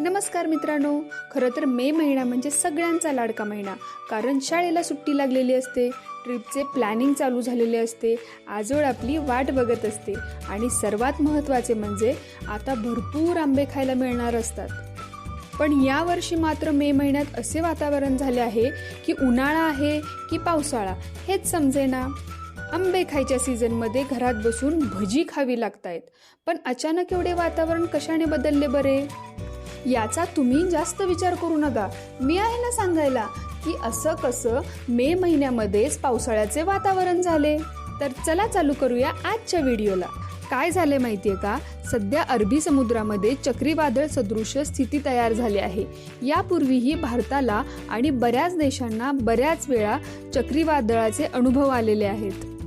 नमस्कार मित्रांनो खरं तर मे महिना म्हणजे सगळ्यांचा लाडका महिना. कारण शाळेला सुट्टी लागलेली असते ट्रिपचे प्लॅनिंग चालू झालेले असते आजोळ आपली वाट बघत असते. आणि सर्वात महत्त्वाचे म्हणजे आता भरपूर आंबे खायला मिळणार असतात. पण यावर्षी मात्र मे महिन्यात असे वातावरण झाले आहे की उन्हाळा आहे की पावसाळा हेच समजेना. आंबे खायच्या सीझनमध्ये घरात बसून भजी खावी लागतायत. पण अचानक एवढे वातावरण कशाने बदलले बरे? याचा तुम्ही जास्त विचार करू नका. मी आहे ना सांगायला की असं कसं मे महिन्यामध्येच पावसाळ्याचे वातावरण झाले. तर चला चालू करूया आजच्या व्हिडिओला. काय झाले माहितीये का? सध्या अरबी समुद्रामध्ये चक्रीवादळ सदृश स्थिती तयार झाली आहे. यापूर्वीही भारताला आणि बऱ्याच देशांना बऱ्याच वेळा चक्रीवादळाचे अनुभव आलेले आहेत.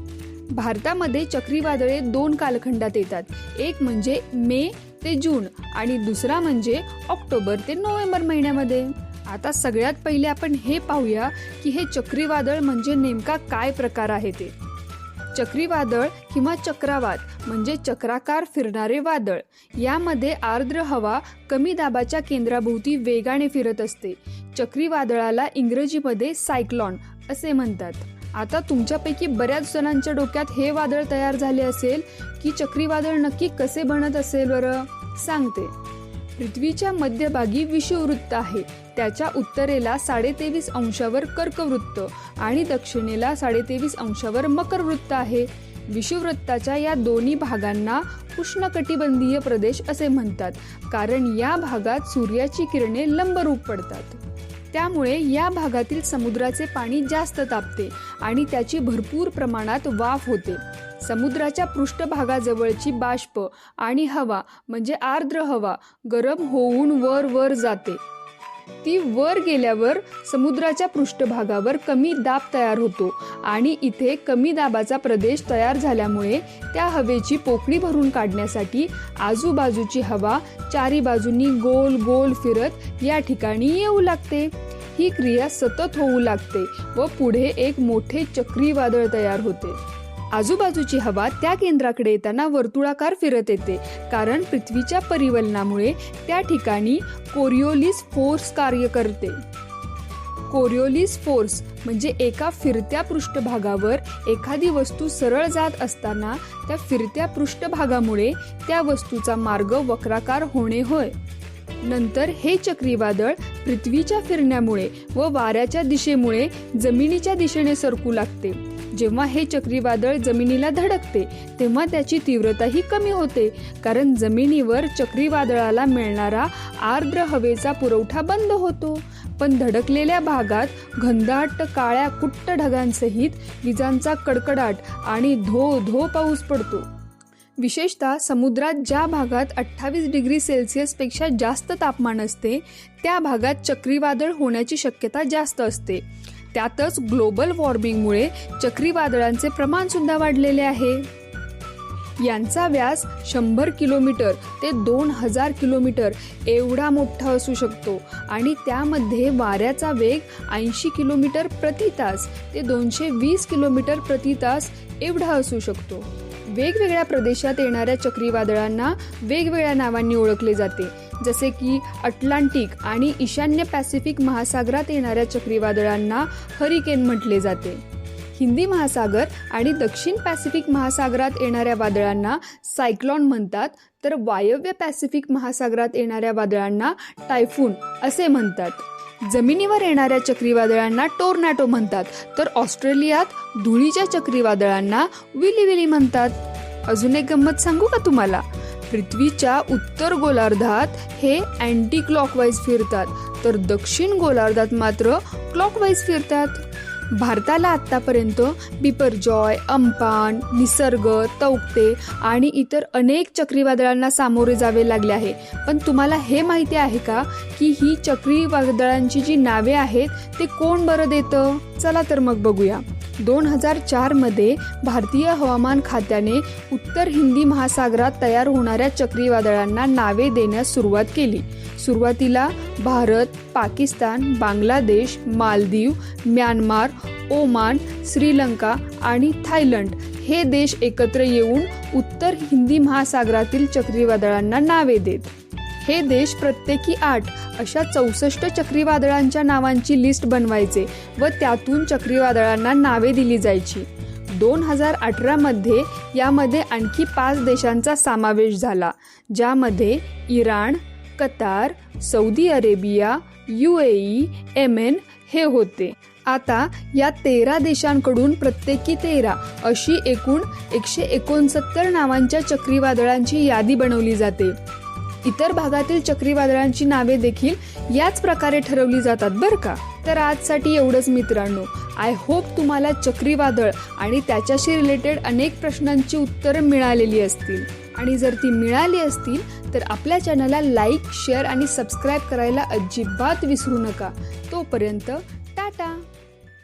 भारतामध्ये चक्रीवादळे दोन कालखंडात येतात. एक म्हणजे मे ते जून आणि दुसरा म्हणजे ऑक्टोबर ते नोव्हेंबर महिन्यामध्ये. आता सगळ्यात पहिले आपण हे पाहूया की हे चक्रीवादळ म्हणजे नेमका काय प्रकार आहे ते. चक्रीवादळ किंवा चक्रावाद म्हणजे चक्राकार फिरणारे वादळ. यामध्ये आर्द्र हवा कमी दाबाच्या केंद्राभोवती वेगाने फिरत असते. चक्रीवादळाला इंग्रजीमध्ये सायक्लॉन असे म्हणतात. आता तुमच्यापैकी बऱ्याच जणांच्या डोक्यात हे वादळ तयार झाले असेल की चक्रीवादळ नक्की कसे बनत असेल बरं? सांगते. पृथ्वीच्या मध्यभागी विषुववृत्त आहे. त्याच्या उत्तरेला साडेतेवीस अंशावर कर्कवृत्त आणि दक्षिणेला साडेतेवीस अंशावर मकरवृत्त आहे. विषुववृत्ताच्या या दोन्ही भागांना उष्णकटिबंधीय प्रदेश असे म्हणतात कारण या भागात सूर्याची किरणे लंबरूप पडतात. त्यामुळे या भागातील समुद्राचे पाणी जास्त तापते आणि त्याची भरपूर प्रमाणात वाफ होते. समुद्राच्या पृष्ठभागाजवळची बाष्प आणि हवा म्हणजे आर्द्र हवा गरम होऊन वर वर जाते. ती वर गेल्यावर समुद्राच्या पृष्ठभागावर कमी दाब तयार होतो आणि इथे कमी दाबाचा प्रदेश तयार झाल्यामुळे त्या हवेची पोकळी भरून काढण्यासाठी आजूबाजूची हवा चारी बाजूंनी गोल गोल फिरत या ठिकाणी येऊ लागते. ही क्रिया सतत होऊ लागते व पुढे एक मोठे चक्रीवादळ तयार होते. आजूबाजूची हवा त्या केंद्राकडे येताना वर्तुळाकार फिरत येते. कारण पृथ्वीच्या परिवलनामुळे त्या ठिकाणी कोरिओलिस फोर्स कार्य करते. कोरिओलिस फोर्स म्हणजे एका फिरत्या पृष्ठभागावर एखादी वस्तू सरळ जात असताना त्या फिरत्या पृष्ठभागामुळे त्या वस्तूचा मार्ग वक्राकार होणे होय. नंतर हे चक्रीवादळ पृथ्वीच्या फिरण्यामुळे व वाऱ्याच्या दिशेमुळे जमिनीच्या दिशेने सरकू लागते. जेव्हा हे चक्रीवादळ जमिनीला धडकते तेव्हा त्याची तीव्रताही कमी होते. कारण जमिनीवर चक्रीवादळाला मिळणारा आर्द्र हवेचा पुरवठा बंद होतो. पण धडकलेल्या भागात घनदाट काळ्या कुट्ट ढगांसहित विजांचा कडकडाट आणि धो धो पाऊस पडतो. विशेषतः समुद्रात ज्या भागात अठ्ठावीस डिग्री सेल्सिअसपेक्षा जास्त तापमान असते त्या भागात चक्रीवादळ होण्याची शक्यता जास्त असते. त्यातच ग्लोबल वॉर्मिंगमुळे चक्रीवादळांचे प्रमाण सुद्धा वाढलेले आहे. यांचा व्यास शंभर किलोमीटर ते दोन हजार किलोमीटर एवढा मोठा असू शकतो आणि त्यामध्ये वाऱ्याचा वेग ऐंशी किलोमीटर प्रति तास ते दोनशे वीस किलोमीटर प्रति तास एवढा असू शकतो. वेगवेगळ्या प्रदेशात येणाऱ्या चक्रीवादळांना वेगवेगळ्या नावांनी ओळखले जाते. जसे की अटलांटिक आणि ईशान्य पॅसिफिक महासागरात येणाऱ्या चक्रीवादळांना हरिकेन म्हटले जाते. हिंदी महासागर आणि दक्षिण पॅसिफिक महासागरात येणाऱ्या वादळांना सायक्लॉन म्हणतात तर वायव्य पॅसिफिक महासागरात येणाऱ्या वादळांना टायफून असे म्हणतात. जमिनीवर येणाऱ्या चक्रीवादळांना टोर्नॅटो म्हणतात तर ऑस्ट्रेलियात धुळीच्या चक्रीवादळांना विली विली म्हणतात. अजून एक गंमत सांगू का तुम्हाला? पृथ्वीच्या उत्तर गोलार्धात हे अँटी क्लॉकवाईज फिरतात तर दक्षिण गोलार्धात मात्र क्लॉकवाईज फिरतात. भारताला आत्तापर्यंत बिपरजॉय अंपान निसर्ग तौक्ते आणि इतर अनेक चक्रीवादळांना सामोरे जावे लागले आहे. पण तुम्हाला हे माहिती आहे का की ही चक्रीवादळांची जी नावे आहेत ते कोण बरं देतं? चला तर मग बघूया. दोन हजार चारमध्ये भारतीय हवामान खात्याने उत्तर हिंदी महासागरात तयार होणाऱ्या चक्रीवादळांना नावे देण्यास सुरुवात केली. सुरुवातीला भारत पाकिस्तान बांगलादेश मालदीव म्यानमार ओमान श्रीलंका आणि थायलंड हे देश एकत्र येऊन उत्तर हिंदी महासागरातील चक्रीवादळांना नावे देत. हे देश प्रत्येकी आठ अशा चौसष्ट चक्रीवादळांच्या नावांची लिस्ट बनवायचे व त्यातून चक्रीवादळांना नावे दिली जायची. दोन हजार अठरामध्ये यामध्ये आणखी पाच देशांचा समावेश झाला ज्यामध्ये Iran Qatar Saudi Arabia U A E Yemen हे होते. आता या तेरा देशांकडून प्रत्येकी तेरा अशी एकूण एकशे एकोणसत्तर नावांच्या चक्रीवादळांची यादी बनवली जाते. इतर भागातील चक्रीवादळांची नावे देखील याच प्रकारे ठरवली जातात बरं का? तर आजसाठी एवढंच मित्रांनो. आय होप तुम्हाला चक्रीवादळ आणि त्याच्याशी रिलेटेड अनेक प्रश्नांची उत्तरं मिळालेली असतील. आणि जर ती मिळाली असतील तर आपल्या चॅनलला लाईक शेअर आणि सबस्क्राईब करायला अजिबात विसरू नका. तोपर्यंत टाटा!